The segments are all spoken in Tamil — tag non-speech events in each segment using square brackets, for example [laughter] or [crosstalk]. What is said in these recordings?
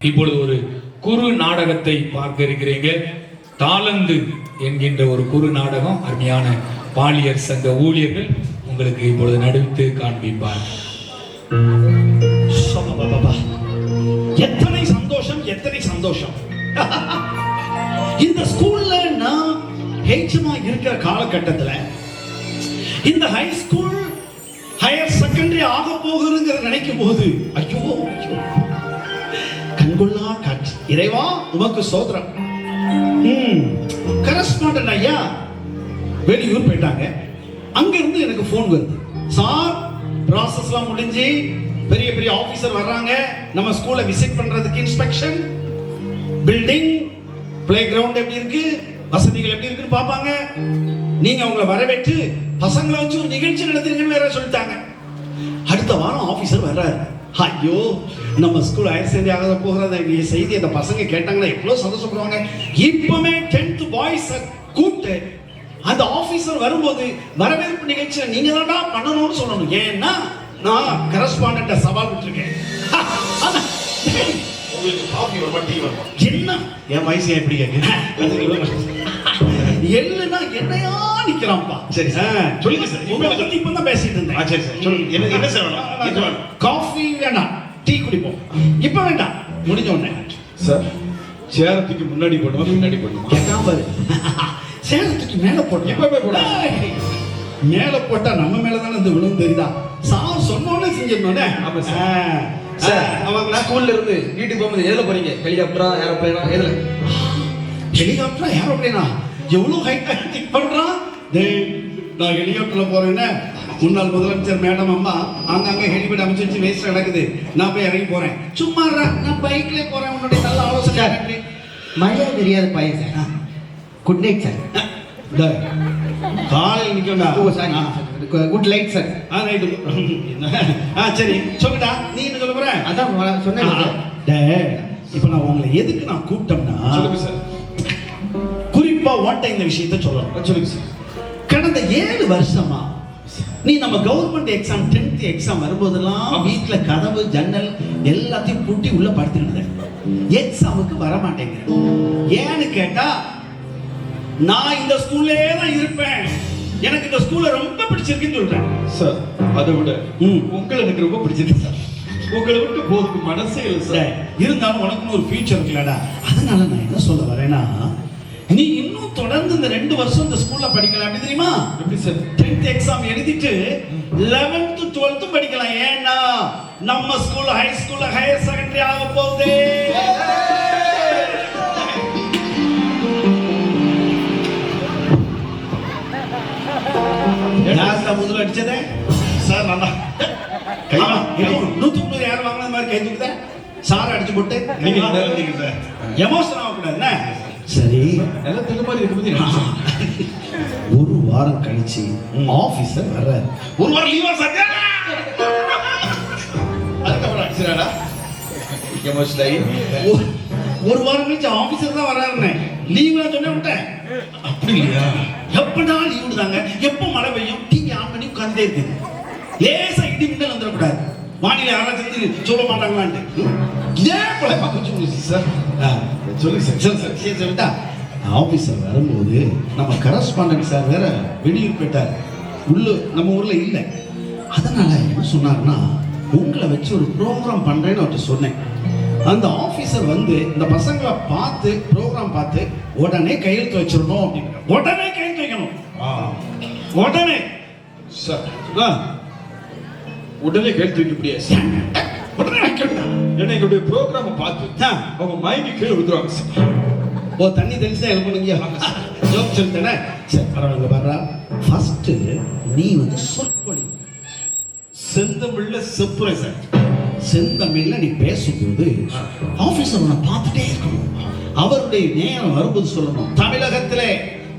இப்பொழுது ஒரு குறு நாடகத்தை பார்க்க இருக்கிறீங்க தாளந்து என்கின்ற ஒரு குறு நாடகம் அருமையான பாலியர் சங்க ஊழியர்கள் உங்களுக்கு இப்பொழுது நடித்து காண்பிப்பார். எத்தனை சந்தோஷம் எத்தனை சந்தோஷம். [laughs] இந்த ஸ்கூல்ல நான் ஹெச்மா இருக்கிற காலகட்டத்துல இந்த ஹை ஸ்கூல் ஹையர் செகண்டரி ஆக போகுதுங்கிற நினைக்கும் போது ஐயோ ஐயோ. இறைவா உமக்கு சோதரம் கரஸ்பாண்டன்ட் ஐயா வெளியூர் போயிட்டாங்க. அங்க இருந்து எனக்கு ஃபோன் வருது. சார் ப்ராசஸ்லாம் முடிஞ்சு பெரிய பெரிய ஆபீசர் வர்றாங்க. நம்ம ஸ்கூலை விசிட் பண்றதுக்கு இன்ஸ்பெக்ஷன் பில்டிங் பிளே கிரவுண்ட் எப்படி இருக்கு வசதிகள் எப்படி இருக்குன்னு பார்ப்பாங்க. நீங்க அவங்கள வரவேற்று பசங்களை வச்சு ஒரு நிகழ்ச்சி நடத்துறீங்கன்னு வேற சொல்லிட்டாங்க. அடுத்த வாரம் ஆபீசர் வர்றாரு. ஐயோ நம்ம ஸ்கூல் ஹையர் செகண்டரி ஆக போகிறத? செய்தி அந்த பசங்க கேட்டாங்கன்னா எவ்வளவு சந்தோஷப்படுவாங்க? இப்பவுமே டென்த் பாய்ஸ் கூப்பிட்டு அந்த ஆபீசர் வரும்போது வரவேற்பு நிகழ்ச்சியை நீங்க தான்டா பண்ணணும்னு சொல்லணும். ஏன்னா நான் கரஸ்பாண்ட சவால் விட்டுருக்கேன். உங்களுக்கு காஃபி வருமா டீ வருமா? என்ன? என் வயசு எப்படி கேட்குறேன் எள்ளுனா என்னையா நிக்கிறான்ப்பா சரி சார். சொல்லுங்க சார். உங்களை பத்தி இப்ப தான் பேசிட்டு இருந்தேன். சரி சார். சொல்லுங்க. என்ன என்ன சார் வேணும் என்ன வேணும் காஃபி வேண்டாம் டீ குடிப்போம் இப்ப வேண்டாம். முடிஞ்ச உடனே. சார் சேரத்துக்கு முன்னாடி போடுமா பின்னாடி போடுமா கேட்காம பாரு. [laughs] சேலத்துக்கு மேல போட்டோம் இப்பவே போடு. மேல போட்டா நம்ம மேல தானே இந்த விழுந்து தெரியுதா? சார் சொன்னோன்னே செஞ்சிடணும்னே ஆமா சார். சார் அவங்க நான் ஸ்கூல்ல இருந்து வீட்டுக்கு போகும்போது எதுல போறீங்க? ஹெலிகாப்டரா ஏரோப்ளேனா எதுல? ஹெலிகாப்டர் ஏரோப்ளேனா எவ்வளவு ஹைட்டா திக் பண்றான்? டேய் நான் ஹெலிகாப்டர்ல போறேன்னா. முன்னாள் முதலமைச்சர் மேடம் அம்மா அங்கங்க ஹெலிபேட் அமைச்சு வச்சு வேஸ்ட் கிடக்குது. நான் போய் இறங்கி போறேன். சும்மா நான் பைக்ல போறேன். உன்னுடைய நல்ல ஆலோசனை. மரியாதை தெரியாத பையன் சார். குட் நைட் சார் காலையில் நிக்கண்டா ஓ சாரி குட் லைட் சார் ஆ ரைட்டு ஆ சரி. சொல்லுடா நீ என்ன சொல்ல போற? அதான் சொன்னேன் டேய், இப்ப நான் உங்களை எதுக்கு நான் கூப்பிட்டோம்னா குறிப்பா ஓட்ட இந்த விஷயத்த சொல்லணும். சொல்லுங்க சார் கடந்த ஏழு வருஷமா நீ நம்ம கவர்மெண்ட் எக்ஸாம் டென்த் எக்ஸாம் வரும்போதெல்லாம் வீட்ல கதவு ஜன்னல் எல்லாத்தையும் பூட்டி உள்ள படுத்துக்கிட்டு எக்ஸாமுக்கு வர மாட்டேங்கிற ஏன்னு கேட்டா நான் இந்த ஸ்கூல்லே தான் இருப்பேன். எனக்கு இந்த ஸ்கூல்ல ரொம்ப பிடிச்சிருக்குன்னு சொல்றேன். சார் அதை விட. உங்களை எனக்கு ரொம்ப பிடிச்சிருக்கு சார் உங்களை விட்டு போறதுக்கு மனசே இல்லை சார் இருந்தாலும் உனக்குன்னு ஒரு ஃபியூச்சர் இருக்குல்லடா. அதனால நான் என்ன சொல்ல வரேன்னா நீ இன்னும் தொடர்ந்து இந்த ரெண்டு வருஷம் இந்த ஸ்கூல்ல படிக்கலாம் அப்படி தெரியுமா? எப்படி சார் டென்த் எக்ஸாம் எழுதிட்டு லெவன்த் டுவெல்த் படிக்கலாம். ஏன்னா நம்ம ஸ்கூல் ஹை ஸ்கூல்ல ஹையர் செகண்டரி ஆக போகுது. முதல்ல அடிச்சதே? சார் நான் தான் கை ஆமா, கை நூத்துக்கு நூறு யார் வாங்கினது மாதிரி கை தூக்குதே? சார் அடிச்சு போட்டு. நீங்க எமோஷன் ஆகக்கூடாதுண்ணே சரி. எல்லாம் தெரிய மாதிரி இருக்கும்போது ஒரு வாரம் கழிச்சு ஆபீசர் வர்றாரு. ஒரு வாரம் லீவா சார்? அதுக்கப்புறம் அடிச்சிடாடா ஒரு- வாரம் கழிச்சு ஆபீசர் தான் வர்றாருன்னு. லீவ் சொன்னே விட்டேன். அப்படி இல்லையா எப்படா லீவ் விடுதாங்க எப்போ மழை பெய்யும்? டிவி ஆன் பண்ணி உட்கார்ந்தே இருக்குது. லேசா இடி மின்னல் வந்துடக்கூடாது. வானிலை ஆராய்ச்சி சொல்ல மாட்டாங்களான்ட்டு இதே போல பக்கம் சார் சரி. சரி சொல்லிட்டா? ஆபீசர் வரும்போது நம்ம கரஸ்பாண்டன்ட் சார் வேற வெளியூர் போயிட்டார். உள்ள நம்ம ஊர்ல இல்லை. அதனால என்ன சொன்னாருன்னா உங்களை வச்சு ஒரு ப்ரோக்ராம் பண்றேன்னு அவர்கிட்ட சொன்னேன். அந்த ஆபீசர் வந்து இந்த பசங்களை பார்த்து ப்ரோக்ராம் பார்த்து உடனே கையெழுத்து வச்சிடணும் அப்படின்னு உடனே கையெழுத்து வைக்கணும். உடனே. சார். உடனே கழுத்து வைக்க முடியாது ஏன்னா எங்களுடைய ப்ரோக்ராமை பார்த்து. அவங்க மயங்கி கீழே விழுந்துருவாங்க சார் ஓ தண்ணி தெளிச்சு தான் எழுப்பணுங்க ஜோக் சொல்லிட்டேனே? சரி பரவாயில்ல பாரா ஃபர்ஸ்ட் நீ வந்து சொற்பொழி. செந்தமிழ்ல செப்புரை சார் செந்தமிழ்ல நீ பேசும்போது ஆபீசர் உன்னை பார்த்துட்டே இருக்கணும். அவருடைய நேரம் வரும்போது சொல்லணும். தமிழகத்திலே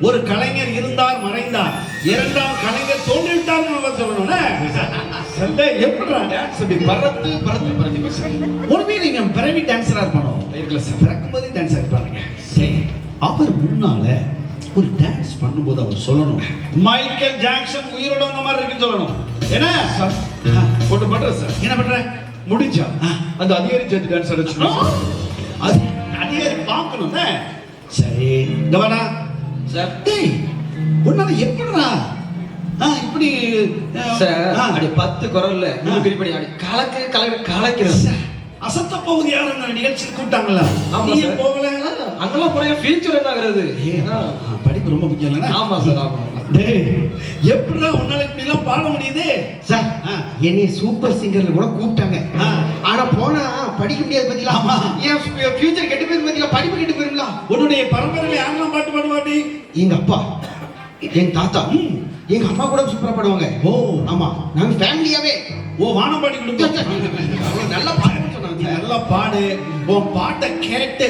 ஒரு கலைஞர் இருந்தார் மறைந்தார். இரண்டாம் கலைஞர் தோன்றிவிட்டார் சொல்லணும்ல? சண்டை எப்படிடா டான்ஸ் அப்படி பறந்து பறந்து பறந்து உடனே நீங்க பிறவி டான்ஸரா இருக்கணும். இருக்கல சார் பிறக்கும்போதே டான்ஸ் ஆடிப்பாருங்க சரி அவர் முன்னால ஒரு டான்ஸ் பண்ணும்போது அவர் சொல்லணும். மைக்கேல் ஜாக்சன் உயிரோட வந்த மாதிரி இருக்குன்னு சொல்லணும். என்ன? சார் ஒன்று பண்றேன் சார். என்ன பண்ற? முடிஞ்சா. அந்த அதிகாரி சேர்த்து டான்ஸ் ஆடிச்சுனா அது அதிகாரி பார்க்கணும்ல? சரி சார் டேய் உன்னால எப்படிடா? ஆ, இப்படி சார் அப்படி பத்து குரல்ல அப்படி கலக்கு கலக்கு கலக்கிறது சார், அசத்த போகுது யாரும் அந்த நிகழ்ச்சிக்கு கூப்பிட்டாங்களா? ஆமா நீ சார். போகல அங்கெல்லாம் போய் ஃபியூச்சர் என்ன ஆகுறது படிப்பு ரொம்ப முக்கியம் இல்லைன்னா ஆமா சார் ஆமா எப்படிடா உன்னால இப்படி எல்லாம் பாட முடியுது? சார். என்னைய சூப்பர் சிங்கர்ல கூட கூப்பிட்டாங்க. ஆனா போனா படிக்க முடியாது பத்தியா ஆமா. என் ஃபியூச்சர் கெட்டு போயிரு பத்தியா படிப்பு கெட்டு போயிருங்களா உன்னுடைய பரம்பரையில யாரெல்லாம் பாட்டு பாடுவாடி? எங்க அப்பா எங்க தாத்தா. எங்க அம்மா கூட சூப்பரா பாடுவாங்க. ஓ. ஆமா நாங்க ஃபேமிலியாவே ஓ வானம்பாடி குடும்பம் அவங்க நல்லா சொன்னாங்க நீ. நல்லா பாடு. உன் பாட்டை கேட்டு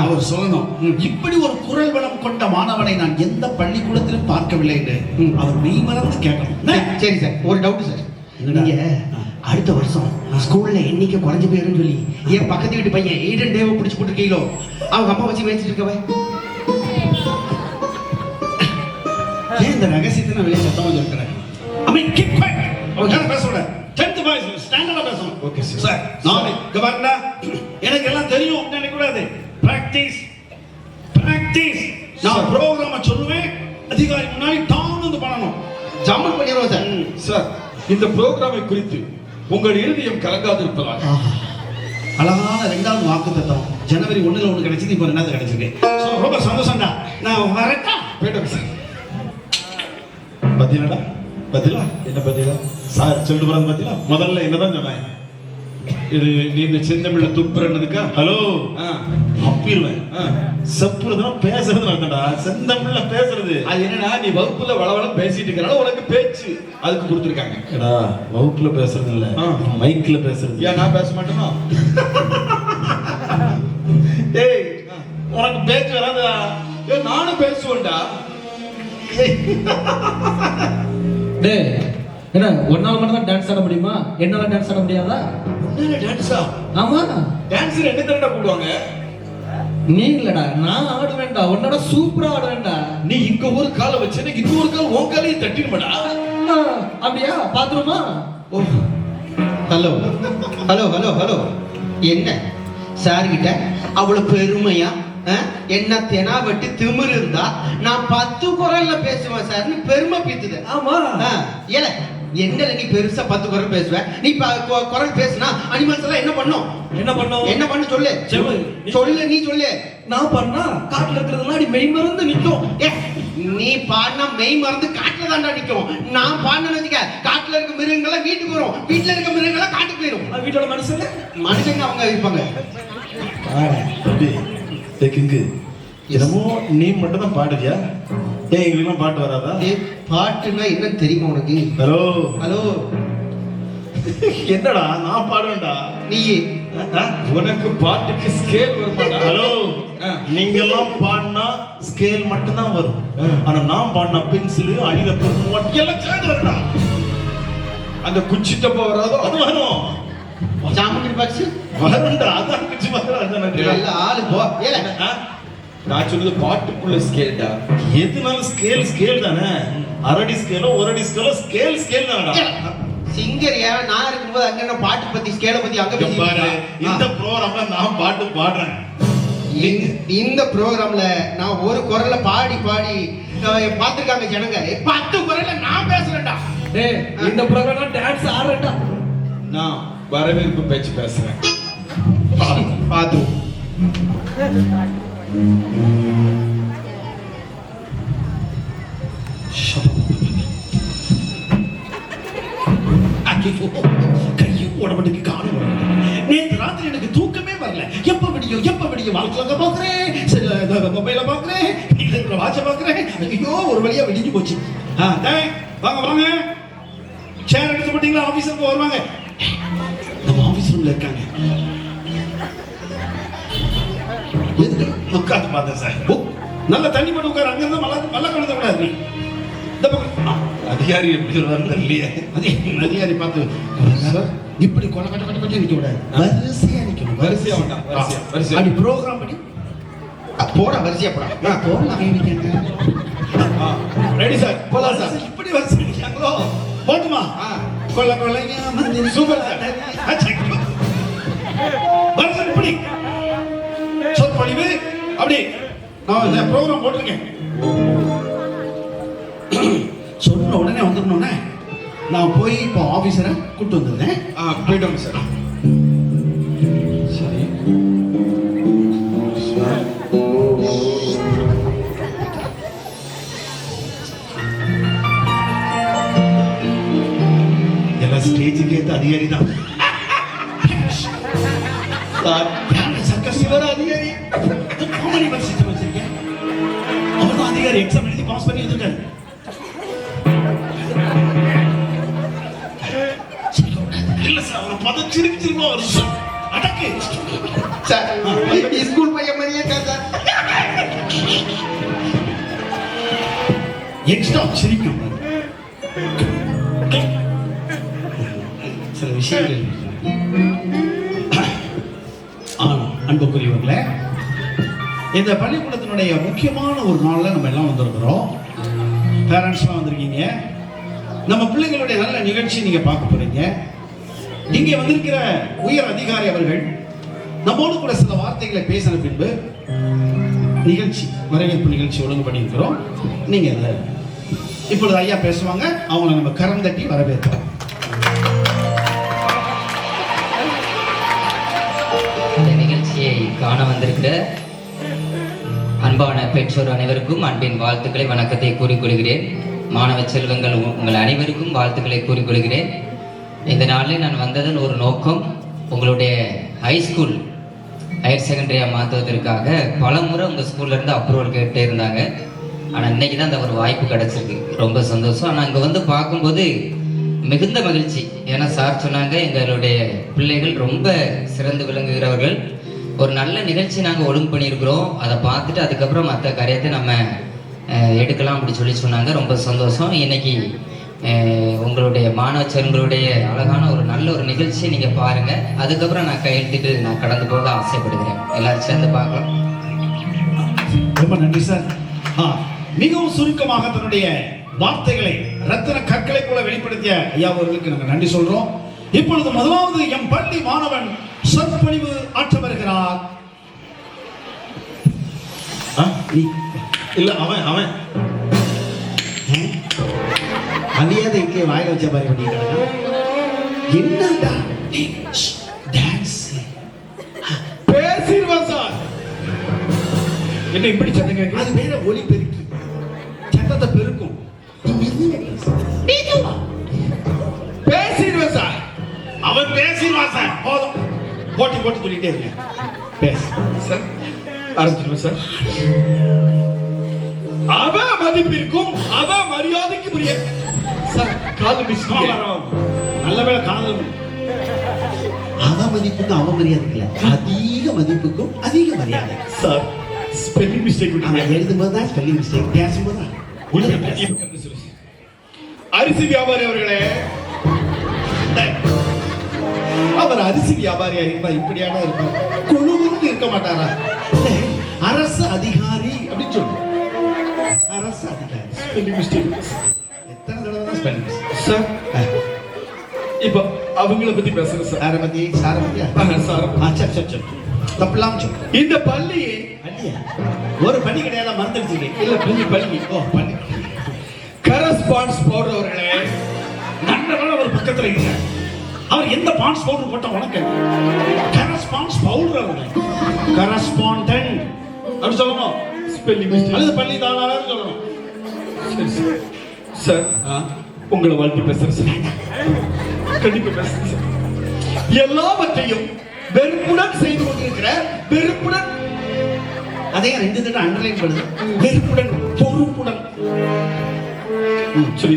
அவர் சொல்லணும். இப்படி ஒரு குரல் வளம் கொண்ட மாணவனை நான் எந்த பள்ளிக்கூடத்திலும் பார்க்கவில்லை என்று. அவர் மெய் மறந்து கேட்கணும்? சரி, சரி ஒரு டவுட் சார்? நீங்க அடுத்த வருஷம் ஸ்கூல்ல எண்ணிக்கை குறைஞ்சு போயிருன்னு சொல்லி என் பக்கத்து வீட்டு பையன் எய்டன் டேவை பிடிச்சு போட்டுருக்கீங்களோ? அவங்க அம்மா வச்சு மேய்ச்சிட்டு இருக்கவன் ஏன் இந்த ரகசியத்தை நான் வெளியே சத்தமா சொல்கிறேன் I mean, பேசணும். Sir. Sir, நானு, இங்க. எனக்கு எல்லாம் தெரியும் அப்படின்னு நினைக்கக்கூடாது. Practice. Practice. நான் அ சொல்லுவேன் அதிகாரி முன்னாடி டான் வந்து பண்ணணும் ஜம்மல் பண்ணிடுவோம் சார் சார் இந்த புரோகிராமை குறித்து உங்கள் இருதயம் கலங்காதிருப்பதாக அழகான ரெண்டாவது வாக்கு தத்துவம் ஜனவரி ஒண்ணுல ஒண்ணு கிடைச்சது இப்போ ரெண்டாவது கிடைச்சிருக்கு ரொம்ப சந்தோஷம்டா நான் வரட்டா போயிட்டு சார் பத்திலா? என்ன பத்திலா? சார் சொல்லிட்டு போறது பத்திலா? முதல்ல என்னதான் சொன்னேன் இது நீ இந்த செந்தமிழ்ல துப்புறதுக்கா ஹலோ. அப்பிடுவேன். செப்புறதுனா பேசுறது அர்த்தம்டா. செந்தமிழ்ல பேசுறது. அது என்னன்னா நீ வகுப்புல வளவள பேசிட்டு இருக்கறனால உனக்கு பேச்சு. அதுக்கு கொடுத்துருக்காங்க. ஏடா வகுப்புல பேசுறது இல்ல. மைக்ல பேசுறது ஏன் நான் பேச மாட்டேனா? டேய் உனக்கு பேச்சு வராதா ஏன் நானும் பேசுவேன்டா. டேய் என்ன ஒன்னால மட்டும் தான் டான்ஸ் ஆட முடியுமா? என்னால டான்ஸ் ஆட முடியாதா? டான்ஸா ஆமா. டான்ஸர் என்ன தரடா கூடுவாங்க நீ இல்லடா நான் ஆடுவேன்டா. உன்னோட சூப்பரா ஆடுவேன்டா. நீ இங்க ஒரு காலை வச்சேன்னா இந்த ஒரு கால் உன் காலையும் தட்டிடுமாடா. அப்படியா? பாத்துருமா? Hello hello hello hello. என்ன? சார் கிட்ட அவ்வளவு பெருமையா? என்ன தெனா வெட்டி திமிரு இருந்தா நான் பத்து குரல்ல பேசுவேன் சார்னு பெருமை பீத்துது. ஆமா. ஏல என்னல நீ பெருசா பத்து குரல் பேசுவ? நீ குரல் பேசுனா அனிமல்ஸ் எல்லாம் என்ன பண்ணும்? என்ன பண்ணோம்? என்ன பண்ணு சொல்லு. சொல்லு. நீ சொல்லு. நான் பண்ணா காட்டுல இருக்கிறதெல்லாம் அடி மெய் மறந்து நிக்கும். நீ பாடினா மெய் மறந்து காட்டுல தாண்டா நிக்கும். நான் பாடினு வச்சுக்க காட்டுல இருக்க மிருகங்கள்லாம் வீட்டுக்கு வரும் வீட்டுல இருக்க மிருகங்கள்லாம் காட்டுக்கு போயிரும். அது வீட்டோட மனுஷங்க மனுஷங்க அவங்க இருப்பாங்க. கிங்கு. என்னமோ நீ மட்டும் தான் பாடுவியா ஏன் எங்களுக்கெல்லாம் பாட்டு வராதா? பாட்டுன்னா என்னன்னு தெரியுமா உனக்கு? ஹலோ. ஹலோ. என்னடா நான் பாடுவேன்டா. நீ உனக்கு பாட்டுக்கு ஸ்கேல் வருமாடா. ஹலோ. நீங்க எல்லாம் பாடினா ஸ்கேல் மட்டும் தான் வரும் ஆனா நான் பாடினா பென்சில் அழித பொருள் எல்லாம் சேர்ந்து அந்த குச்சி டப்பா வராதோ அது வரும். ஜாமகிரி பாக்ஸ் வரும்டா அதான் அதான் நல்ல ஆளு போ. ஏல ஆ? நான் சொன்னது பாட்டுக்குள்ள ஸ்கேல்டா எதுனாலும் ஸ்கேல் ஸ்கேல் தானே? அரடி ஸ்கேலோ ஒரு அடி ஸ்கேலோ ஸ்கேல் ஸ்கேல் தானடா? சிங்கர் ஏன் நான் இருக்கும்போது அங்க என்ன பாட்டு பத்தி ஸ்கேல பத்தி அங்க இங்க பாரு? இந்த. ப்ரோக்ராம்ல நான் பாட்டு பாடுறேன். இந்த- இந்த ப்ரோக்ராம்ல நான் ஒரு குரல்ல பாடி பாடி அஹ், பார்த்திருக்காங்க ஜனங்க. பத்து குரல்ல நான் பேசுறேன்டா. டேய் இந்த ப்ரோக்ராம்ல டான்ஸ் ஆடுறடா நான் வரவேற்பு பேச்சு பேசுறேன். பாத்து ஐயோ, கையும் உடம்புக்கு காணும். நேற்று ராத்திரி எனக்கு தூக்கமே வரல. எப்ப விடியும் எப்ப விடியும்? வாழ்க்கையில பாக்குறேன் மொபைல பாக்குறேன் வாட்ச பாக்குறேன் ஐயோ ஒரு வழியா விடிஞ்சு போச்சு. ஆ, டேய், வாங்க வாங்க. சேர் எடுத்து போட்டீங்களா? ஆபீஸருக்கு வருவாங்க. ரூம்ல இருக்காங்க. உட்காந்து பார்த்தேன் சார். நல்ல தண்ணி போட்டு உட்காரு. அங்க இருந்தா மல்ல மல்ல கலந்த கூடாது நீ இந்த பக்கம். ஆ, அதிகாரி எப்படி வருவாரு தெரியலையே. அதே அதிகாரி பார்த்து சார் இப்படி கொலை கட்ட கட்ட கட்ட நிக்க கூடாது. வரிசையா நிக்கணும் வரிசையா வேண்டாம், வரிசையா, வரிசையா. அப்படி ப்ரோக்ராம் பண்ணி போடா வரிசையா போடா. நான் போடலாம் ரெடி சார் போலாம் சார் இப்படி வரிசை நிக்காங்களோ போட்டுமா? கொல்ல மந்திரி சூப்பர். சார். இப்படி சொற்பொழிவு அப்படி நான் இந்த ப்ரோக்ராம் போட்டிருக்கேன். சொன்ன உடனே வந்துடணும்னே. நான் போய் இப்போ ஆபீசரை கூட்டு வந்திருந்தேன் ஆ போயிட்டு வாங்க சார் சரி. எல்லாம் ஸ்டேஜுக்கு ஏத்த அதிகாரி தான் சார் சர்க்கஸ் இவர் அதிகாரி காமெடி பஸ் சிஸ்டம் வச்சிருக்கேன் அவர் தான் அதிகாரி எக்ஸாம் எழுதி பாஸ் பண்ணி வந்திருக்காரு இல்ல சார் அவரை பதச்சிருக்கு திரும்ப வரும் சார் அடக்கு சார் ஸ்கூல் பையன் மாதிரியே இருக்கா சார் எக்ஸ்ட்ரா சிரிக்கும் சில விஷயங்கள் அன்புக்குரியவர்களே இந்த பள்ளிக்கூடத்தினுடைய முக்கியமான ஒரு நாளில் நம்ம எல்லாம் வந்திருக்கிறோம். பேரண்ட்ஸ்லாம் வந்திருக்கீங்க. நம்ம பிள்ளைங்களுடைய நல்ல நிகழ்ச்சி நீங்க பார்க்க போறீங்க. இங்கே வந்திருக்கிற உயர் அதிகாரி அவர்கள் நம்மோடு கூட சில வார்த்தைகளை பேசின பின்பு நிகழ்ச்சி வரவேற்பு நிகழ்ச்சி ஒழுங்கு பண்ணியிருக்கிறோம். நீங்க அதை இப்பொழுது ஐயா பேசுவாங்க. அவங்கள நம்ம கரம் தட்டி வரவேற்கிறோம் காண வந்திருக்கிற அன்பான பெற்றோர் அனைவருக்கும் அன்பின் வாழ்த்துக்களை வணக்கத்தை கூறிக்கொள்கிறேன். மாணவ செல்வங்கள் உங்கள் அனைவருக்கும் வாழ்த்துக்களை கூறிக்கொள்கிறேன். இந்த நாளில் நான் வந்ததன் ஒரு நோக்கம் உங்களுடைய ஹைஸ்கூல் ஹையர் செகண்டரியாக மாற்றுவதற்காக பல முறை உங்கள் ஸ்கூல்லேருந்து அப்ரூவல் கேட்டே இருந்தாங்க. ஆனால் இன்னைக்கு தான் அந்த ஒரு வாய்ப்பு கிடச்சிருக்கு. ரொம்ப சந்தோஷம். ஆனால் அங்கே வந்து பார்க்கும்போது மிகுந்த மகிழ்ச்சி. ஏன்னா சார் சொன்னாங்க எங்களுடைய பிள்ளைகள் ரொம்ப சிறந்து விளங்குகிறவர்கள். ஒரு நல்ல நிகழ்ச்சி நாங்கள் ஒழுங்கு பண்ணியிருக்கிறோம். அதை பார்த்துட்டு அதுக்கப்புறம் மற்ற காரியத்தை நம்ம எடுக்கலாம் அப்படி சொல்லி சொன்னாங்க. ரொம்ப சந்தோஷம். இன்னைக்கு உங்களுடைய மாணவ அழகான ஒரு நல்ல ஒரு நிகழ்ச்சியை நீங்கள் பாருங்கள் அதுக்கப்புறம் நான் கையெழுத்திட்டு நான் கடந்து போக ஆசைப்படுகிறேன். எல்லாரும் சேர்ந்து பார்க்கலாம். ரொம்ப நன்றி சார் ஆ, மிகவும் சுருக்கமாக தன்னுடைய வார்த்தைகளை ரத்தன கற்களை போல வெளிப்படுத்திய ஐயா அவர்களுக்கு நாங்கள் நன்றி சொல்றோம். இப்பொழுது முதலாவது எம் பள்ளி மாணவன் சொற்பொழிவு ஆற்ற வருகிறார் இல்ல அவன் அவன். அவியாத இங்கே வாயில வச்ச மாதிரி பண்ணிக்கிறாங்க என்னடா? டான்ஸ் பேசிடுவான் சார். என்ன இப்படி சத்தம் கேட்குது அது பேர ஒலி பெருக்கி. சத்தத்தை பெருக்கும். பேசிடுவேன் சார். அவன் பேசிடுவான் சார். போதும். போட்டி போட்டு சொல்லிட்டே இருங்க பேசு சார் ஆரம்பிச்சிருவேன் சார் அவ மதிப்பிற்கும் அவ மரியாதைக்கு உரிய சார் காது மிஸ். நல்ல வேளை காதல் அவ மதிப்புக்கும் அவ மரியாதை இல்ல அதிக மதிப்புக்கும் அதிக மரியாதை சார் ஸ்பெல்லிங் மிஸ்டேக் அவன் எழுதும்போது தான் ஸ்பெல்லிங் மிஸ்டேக் பேசும்போது தான். அரிசி வியாபாரி அவர்களே அவர் அரிசி வியாபாரியா இருந்தா இப்படியான இருப்பார். குழுவுன்னு இருக்க மாட்டாரா? அரசு அதிகாரி அப்படின்னு சொல்லு அரசு அதிகாரி. ஸ்பெல்லிங் மிஸ்டேக் எத்தனை தடவை தான் ஸ்பெல்லிங் மிஸ்டேக் சார் இப்போ அவங்கள பத்தி பேசுறேன் சார் சாரை பத்தி சாரை பத்தியா ஆஹா, சார் ஆ சரி சரி சரி. தப்பலாம் சொல்லு. இந்த பள்ளி ஒரு பள்ளி கிடையாது மறந்துடுச்சு இல்ல பள்ளி பள்ளி. ஓ பள்ளி. கரஸ்பான்ஸ் போடுறவர்களே நல்ல ஒரு பக்கத்துல இல்ல அவர் எந்த பான்ஸ் பவுடர் போட்டா உனக்கு? கரஸ்பான்ஸ் பவுடர் அவர். கரஸ்பாண்டன்ட் அப்படி சொல்லணும். ஸ்பெல்லிங் மிஸ்டேக் அல்லது பள்ளி தானாளர் சொல்லணும். சரி? உங்களை வாழ்த்து பேசுறேன் சார் கண்டிப்பா பேசுறேன் சார் எல்லாவற்றையும் வெறுப்புடன் செய்து கொண்டிருக்கிற வெறுப்புடன் அதே ரெண்டு தடவை அண்டர்லைன் பண்ணுது. வெறுப்புடன் பொறுப்புடன். சரி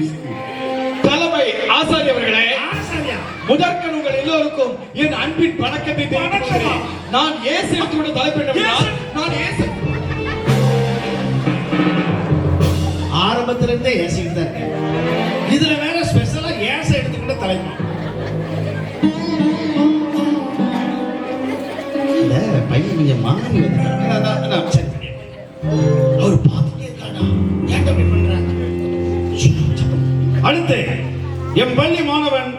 முதற்கண் உங்கள் எல்லோருக்கும் என் அன்பின் வணக்கத்தை தெரிவித்துக் கொள்கிறேன். நான் ஏசு எடுத்துவிட தலைப்பெற்ற நான் ஏசு ஆரம்பத்துல இருந்தே தான் இருக்கேன். இதுல வேற ஸ்பெஷலா ஏச எடுத்துக்கிட்ட தலைப்பு. இல்ல பையன் மாறி அவர் பார்த்துட்டே இருக்காடா? பண்றாங்க? அடுத்து என் பள்ளி மாணவன்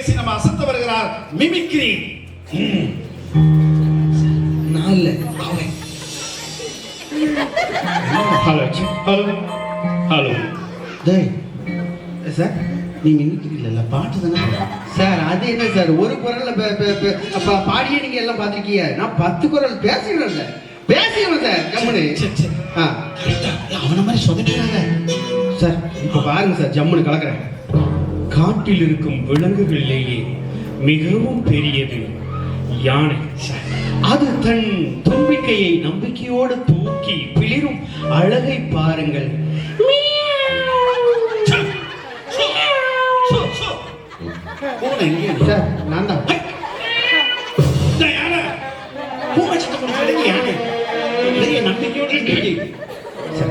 பேசி நம்ம அசத்த வருகிறார் மிமிக்ரி. ம். இல்ல. அவன். ஹலோ ஹலோ ஹலோ டேய். சார்? நீ மின்னிக்கிறீல்ல பாட்டு தானே சார் அது என்ன சார்? ஒரு குரல்ல பாடியே நீங்க எல்லாம் பார்த்திருக்கீங்க. நான் பத்து குரல் பேசுகிறேன் சார். பேசுகிறேன் சார் சரி. ஆ. அவன மாதிரி சொதப்பிடாத. சார் இப்போ பாருங்க சார் ஜம்முனு கலக்குறேன். காட்டில் இருக்கும் விலங்குகளிலேயே மிகவும் பெரியது யானை. அது தன் தும்பிக்கையை நம்பிக்கையோடு தூக்கி பிளிரும் அழகை பாருங்கள். நான் தான்.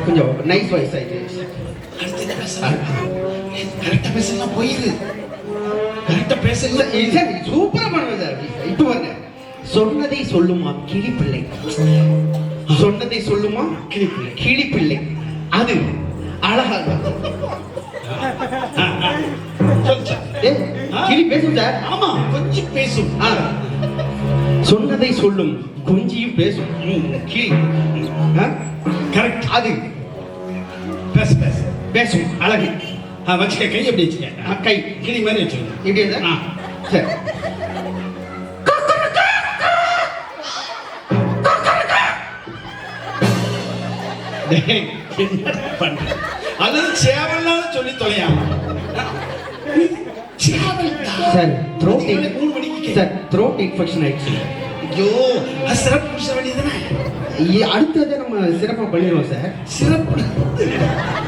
கொஞ்சம் நைஸ் வாய்ஸ் ஆயிடுச்சு கரெக்டா பேசலாம் போயிரு. கரெக்டா பேசல சூப்பரா பண்ணுவேன் சார் பாருங்க. சொன்னதை சொல்லுமா கிளிப்பிள்ளை. சொன்னதை சொல்லுமா கிளிப்பிள்ளை. கிளிப்பிள்ளை. அது அழகா கிளி பேசும் சார். ஆமா கொஞ்சம் பேசும். சொன்னதை சொல்லும் கொஞ்சியும் பேசும். கிளி. கரெக்ட். அது. பேசு பேசு. பேசும். அழகு. வச்சுக்க கை எப்படி வச்சுக்க கை கிளி மாதிரி வச்சுக்க இப்படி ஆ. சரி சேவல்னால சொல்லி த்ரோட் சார் த்ரோட் இன்ஃபெக்ஷன் ஆயிடுச்சு ஐயோ சிறப்பு குடிச்ச வேண்டியதுதானே அடுத்ததை நம்ம சிறப்பாக பண்ணிடுவோம் சார் சிறப்பு.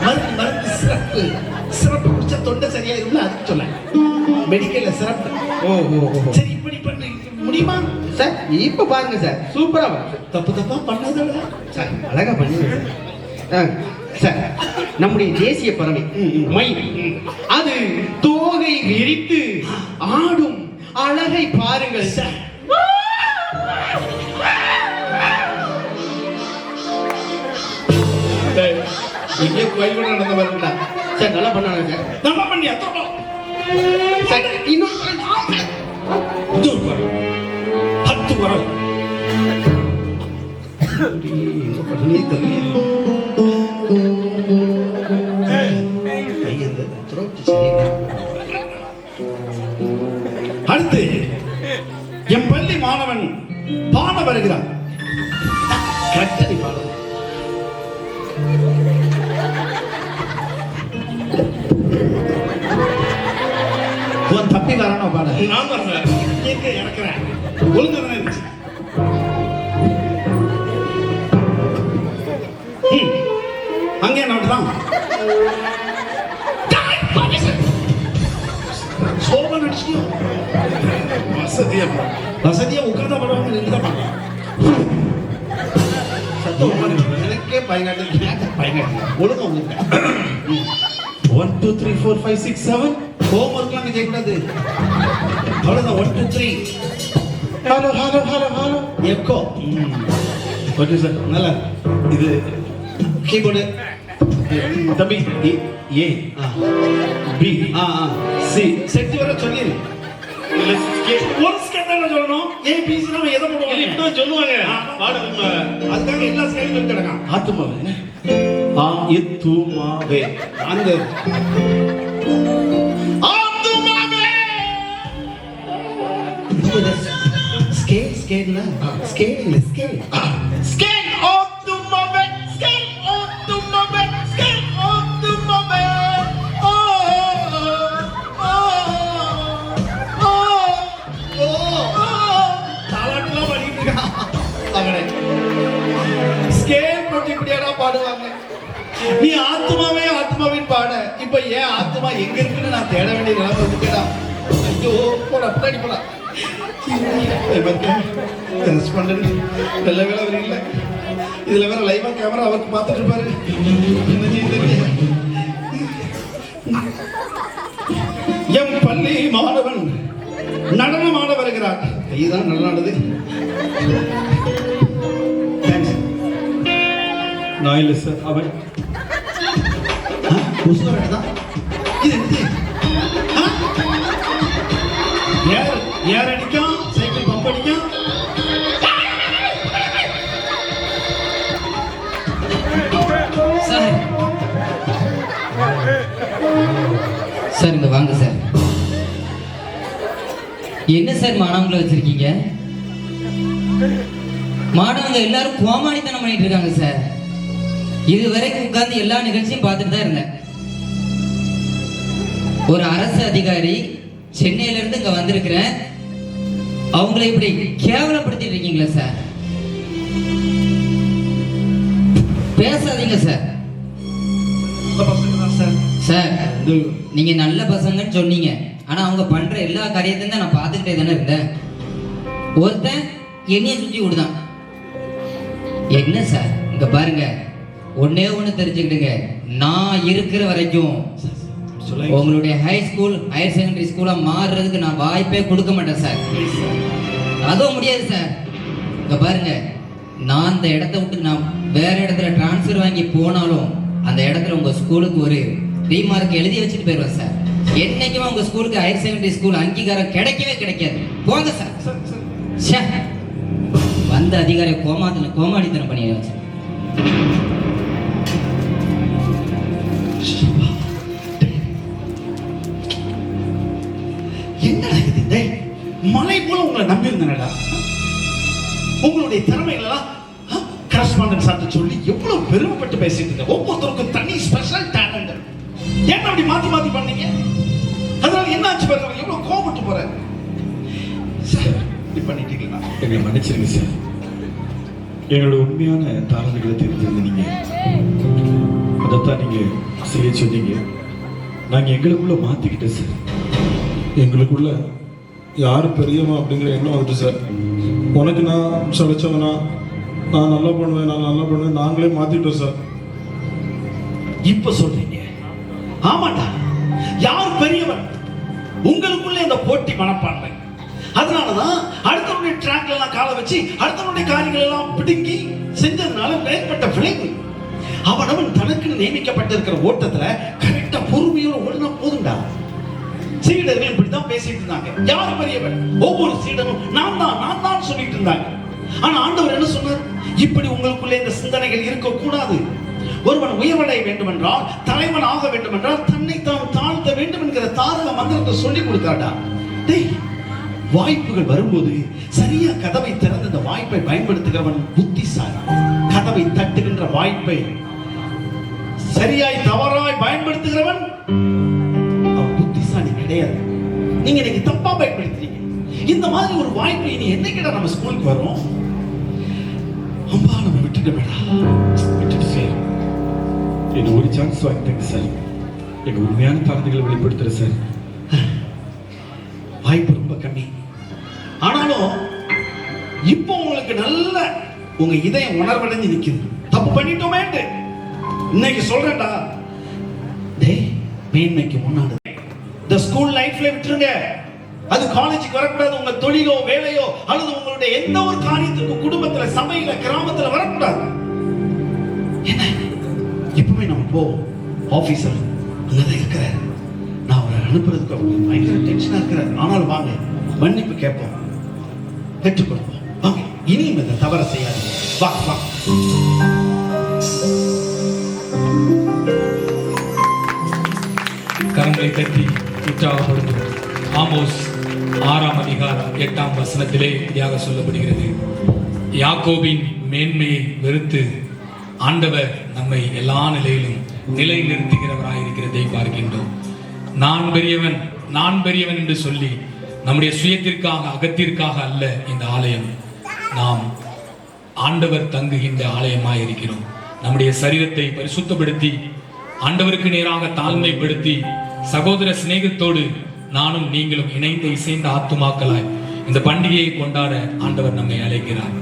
மருந்து மருந்து சிறப்பு. சிறப்பு குடிச்சா தொண்டை சரியாயிரும்ல அதுக்கு சொல்ல. மெடிக்கல்ல சிறப்பு. ஓ ஓ சரி இப்படி பண்ண. முடியுமா? சார் இப்போ பாருங்க சார் சூப்பரா வரும். சார். தப்பு தப்பா பண்ணாதடா. சார் அழகா பண்ணிடுங்க சார் சார் நம்முடைய தேசிய பறவை மயில். அது தோகை விரித்து ஆடும் அழகை பாருங்கள் சார் எங்கே கோயில் கூட நடந்த பாருங்கடா சார் நல்லா பண்ணாங்க சார் நம்ம பண்ணியா? சார் குரல் பத்து சரியில்லை. அடுத்து என் பள்ளி மாணவன் பாட வருகிறான். வரானோ பாட நான் வர்றேன் எங்க இறக்குறேன். ஒழுங்கு தானே இருந்துச்சு. ம். அங்கே நாட்டுதான் சோபா நடிச்சிட்டியோ வசதியா வசதியா உட்கார்ந்தா பண்ணுவாங்க நின்று தான் பண்ணுவாங்க சத்தம் உட்காந்து எனக்கே பயங்காட்டு பயங்காட்டு ஒழுங்கா உங்களுக்கு one two three four five six seven home ஒர்க்லாம் செய்யக்கூடாது அவ்வளோதான் one two three hello hello hello hello echo okay sir நல்லா. இது கீபோர்டு தம்பி A B ah ah. C. Set வர சொல்லிடு ஒரு ஸ்கேட் தான் சொல்லணும். ஏ பி சி நம்ம எதை போடுவோம் இப்பதான் சொல்லுவாங்க. அதுக்காக எல்லா ஸ்கேலும் கிடக்கான் ஆத்துமாவே ஆ எத்துமாவே அந்த ஸ்கேல் ஸ்கேல்ல ஸ்கேல் இல்ல ஸ்கேல் ஸ்கேல் ஆத்துமாவே ஸ்கேல் ஆத்துமாவே ஸ்கேல் ஆத்துமாவே ஓ ஓ ஓ ஓ தாலாட்டுலாம் பாடிட்டு இருக்கான் அவனே ஸ்கேல் போட்டு இப்படியாடா பாடுவாங்க. நீ ஆத்மாவே ஆத்மாவின் பாட. இப்ப ஏன் ஆத்மா எங்க இருக்குன்னு நான் தேட வேண்டிய நிலைமை வந்துட்டா ஐயோ போடா பின்னாடி போடா. கரஸ்பாண்டன்ட் நல்ல வேலை அவர் இல்லை. இதில் வேற லைவா கேமரா அவருக்கு பார்த்துட்டு இருப்பாரு. என்ன எம் பள்ளி மாணவன் நடனமாட வருகிறார். கைதான் நல்லானது தேங்க்ஸ் நான் இல்ல சார் அவன். தான் என்ன சார் மாணவங்களை வச்சிருக்கீங்க? மாணவங்க எல்லாரும் கோமாளித்தனம் பண்ணிட்டு இருக்காங்க சார். இது வரைக்கும் உட்கார்ந்து எல்லா நிகழ்ச்சியும் பார்த்துட்டு தான் இருந்தேன். ஒரு அரசு அதிகாரி சென்னையில இருந்து இங்க வந்திருக்கிறேன். அவங்களை இப்படி கேவலப்படுத்திட்டு இருக்கீங்களா சார்? பேசாதீங்க சார். சார். நீங்க நல்ல பசங்கன்னு சொன்னீங்க. ஆனா அவங்க பண்ற எல்லா காரியத்தையும் தான் நான் பார்த்துக்கிட்டே தானே இருந்தேன். ஒருத்தன் என்னைய சுத்தி விடுதான் என்ன சார்? இங்க பாருங்க. ஒன்னே ஒன்று தெரிஞ்சுக்கிட்டுங்க. நான் இருக்கிற வரைக்கும் உங்களுடைய ஹை ஸ்கூல் ஹையர் செகண்டரி ஸ்கூலா மாறுறதுக்கு நான் வாய்ப்பே கொடுக்க மாட்டேன் சார். அதுவும் முடியாது சார். இங்க பாருங்க. நான் அந்த இடத்த விட்டு நான் வேற இடத்துல டிரான்ஸ்ஃபர் வாங்கி போனாலும் அந்த இடத்துல உங்க ஸ்கூலுக்கு ஒரு ரீமார்க் எழுதி வச்சுட்டு போயிடுவேன் சார். என்னைக்குமே உங்க ஸ்கூலுக்கு ஹையர் செகண்டரி ஸ்கூல் அங்கீகாரம் கிடைக்கவே கிடைக்காது. போங்க சார் வந்த அதிகாரி கோமாத்துல கோமாடித்தனம் பண்ணி வச்சு என்னடா இது டேய் மலை போல உங்களை நம்பி இருந்தேனடா உங்களுடைய திறமைகள் எல்லாம் கரஸ்பாண்டன்ஸ் ஆட்ட சொல்லி எவ்வளவு பெருமைப்பட்டு பேசிட்டு இருந்தேன். ஒவ்வொருத்தருக்கும் தனி ஸ்பெஷல் டேலண்ட் ஏன் அப்படி மாத்தி மாத்தி பண்ணீங்க? அதனால என்ன ஆச்சு பாருங்க? எவ்வளவு கோபப்பட்டு போறேன். சார் இப்படி பண்ணிட்டீங்களா எங்களை மன்னிச்சிருங்க சார். எங்களோட உண்மையான தாரணைகளை தெரிஞ்சிருந்த நீங்க. அதைத்தான் நீங்க செய்ய சொன்னீங்க. நாங்க எங்களுக்குள்ள மாத்திக்கிட்டோம் சார். எங்களுக்குள்ள யார் பெரியவன் அப்படிங்கிற எண்ணம் வந்துட்டு சார். உனக்கு நான் சளைச்சவனா நான் நல்லா பண்ணுவேன் நான் நல்லா பண்ணுவேன். நாங்களே மாத்திட்டோம் சார். இப்ப சொல்றீங்க. ஆமாண்டா. யார் பெரியவன்? உங்களுக்குள்ள இந்த போட்டி மனப்பான்மை. அதனாலதான் அடுத்தவனுடைய ட்ராக்ல எல்லாம் காலை வச்சு அடுத்தவனுடைய காரியங்கள் எல்லாம் பிடுங்கி செஞ்சதுனால மேற்பட்ட விளைவு. அவனவன் தனக்குன்னு நியமிக்கப்பட்டிருக்கிற ஓட்டத்துல கரெக்டா பொறுமையோட ஓடினா போதும்டா. சீடர்கள் இப்படிதான் பேசிட்டு இருந்தாங்க. யார் பெரியவன்? ஒவ்வொரு சீடனும் நான் தான் நான் தான் சொல்லிட்டு இருந்தாங்க. ஆனா ஆண்டவர் என்ன சொன்னார்? இப்படி உங்களுக்குள்ளே இந்த சிந்தனைகள் இருக்கக்கூடாது. ஒருவன் உயர்வடைய வேண்டும் என்றால் தலைவன் ஆக வேண்டும் என்றால் தன்னைத்தான் இருக்கிற தாரக மந்திரத்தை சொல்லி கொடுத்தாடா டேய் வாய்ப்புகள் வரும்போது சரியா கதவை திறந்து அந்த வாய்ப்பை பயன்படுத்துகிறவன் புத்திசாலி. கதவை தட்டுகின்ற வாய்ப்பை சரியாய் தவறாய் பயன்படுத்துகிறவன் அவன் புத்திசாலி கிடையாது. நீங்க இன்னைக்கு தப்பா பயன்படுத்துறீங்க. இந்த மாதிரி ஒரு வாய்ப்பு இனி என்னைக்கிட்ட நம்ம ஸ்கூலுக்கு வரும்? அம்பா நம்ம விட்டுட்டு வேடா விட்டுட்டு சார் என்ன ஒரு சான்ஸ் வாங்கி சார் எங்க உண்மையான தாரணைகளை வெளிப்படுத்துற சார் வாய்ப்பு ரொம்ப கம்மி. ஆனாலும் இப்போ உங்களுக்கு நல்ல உங்க இதயம் உணர்வடைஞ்சு நிற்குது தப்பு பண்ணிட்டோமேட்டு இன்னைக்கு சொல்றேன்டா. டேய் மேன்மைக்கு முன்னாடி. இந்த ஸ்கூல் லைஃப்ல விட்டுருங்க. அது காலேஜுக்கு வரக்கூடாது உங்க தொழிலோ வேலையோ அல்லது உங்களுடைய எந்த ஒரு காரியத்துக்கும் குடும்பத்துல சபையில கிராமத்துல வரக்கூடாது. என்ன? எப்பவுமே நம்ம போவோம் ஆபீசர் அங்கதான் இருக்கிறார் நான் அவரை அனுப்புறதுக்கு அவங்களுக்கு பயங்கர டென்ஷனா இருக்கிறார் ஆனாலும் வாங்க மன்னிப்பு கேட்போம். பெற்றுக்கொள்வோம் வாங்க இனியும் இந்த தவறை செய்யாதீங்க. வா வா. கரங்களை தட்டி உற்சாகப்படுத்தும். ஆமோஸ் ஆறாம் அதிகாரம் எட்டாம் வசனத்திலே இப்படியாக சொல்லப்படுகிறது. யாக்கோபின் மேன்மையை வெறுத்து ஆண்டவர் நம்மை எல்லா நிலையிலும் நிலை நிறுத்துகிறவராயிருக்கிறதை பார்க்கின்றோம். நான் பெரியவன் நான் பெரியவன் என்று சொல்லி நம்முடைய சுயத்திற்காக அகத்திற்காக அல்ல இந்த ஆலயம். நாம் ஆண்டவர் தங்குகின்ற ஆலயமாக இருக்கிறோம் நம்முடைய சரீரத்தை பரிசுத்தப்படுத்தி ஆண்டவருக்கு நேராக தாழ்மைப்படுத்தி சகோதர சிநேகத்தோடு நானும் நீங்களும் இணைந்து இசைந்த ஆத்துமாக்களாய் இந்த பண்டிகையை கொண்டாட ஆண்டவர் நம்மை அழைக்கிறார்.